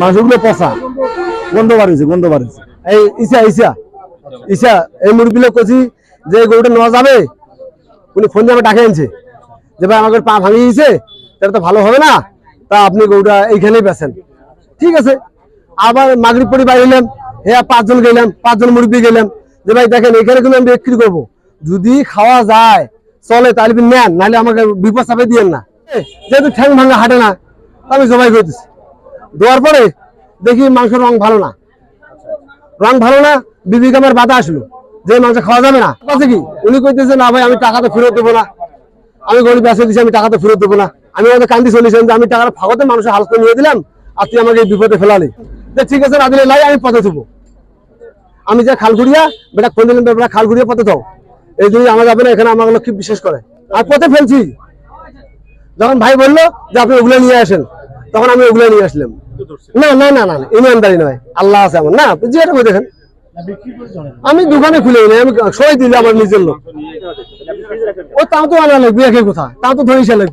মাংসগুলো পচা। গন্ধ বাড়িছে গন্ধ বাড়িছে এই ইসা ইসা ইসা এই মুরগিগুলো কচি যে গরুটা নেওয়া যাবে। উনি ফোন দিয়ে ডাকে আনছে। যে ভাই আমাকে পা ভাঙিয়ে দিয়েছে তাহলে তো ভালো হবে না। তা আপনি গরুটা এইখানেই বেছেন ঠিক আছে। আবার মাগরিব পরি বাইরে এলাম হ্যাঁ পাঁচজন গেলাম, পাঁচজন মুরব্বী গেলাম। যে ভাই দেখেন এখানে কিন্তু আমি বিক্রি করব যদি খাওয়া যায়, চলে তাহলে নেন নাহলে আমাকে বিপদ চাপে দিয়েন না। যেহেতু ঠ্যাং ভাঙা হাঁটে না আমি জবাই করতেছি দেওয়ার পরে দেখি মাংসের রং ভালো না। রং ভালো না, বিবি আমার বাধা আসলো। যে মাংস খাওয়া যাবে না। আছে কি? উনি কইতেছে, না ভাই, আমি টাকা তো ফেরত দেবো না। আমি গরিব বেঁচে দিচ্ছি আমি টাকা তো ফেরত দেবো না। আমি আমাদের কান্দি চলেছেন যে, আমি টাকাটা ফাঁকতে মানুষের হালকা নিয়ে দিলাম, আর তুই আমাকে এই বিপদে ফেলালি। যে, ঠিক আছে না লাই, আমি পথে থুবো। আমি যে খালগুড়িয়া বেটা ফোন দিলাম বেটা খালগুড়িয়া পথে দাও এই জন্য আমার যাবে না, এখানে আমার লক্ষ্মী বিশ্বাস করে? আর পথে ফেলছি। যখন ভাই বলল যে, আপনি ওগুলো নিয়ে আসেন। তখন আমি ওগুলো নিয়ে আসলাম। না না না না ইমানদারি নয়। আল্লাহ আছে আমার। না যেটা করে দেখেন। আমি দোকানে খুলে নাই আমি সবাই দিলে আমার নিজের লোক। ও, তাও তো আনা লাগবে একই কথা তাও তো ধরে লাগবে।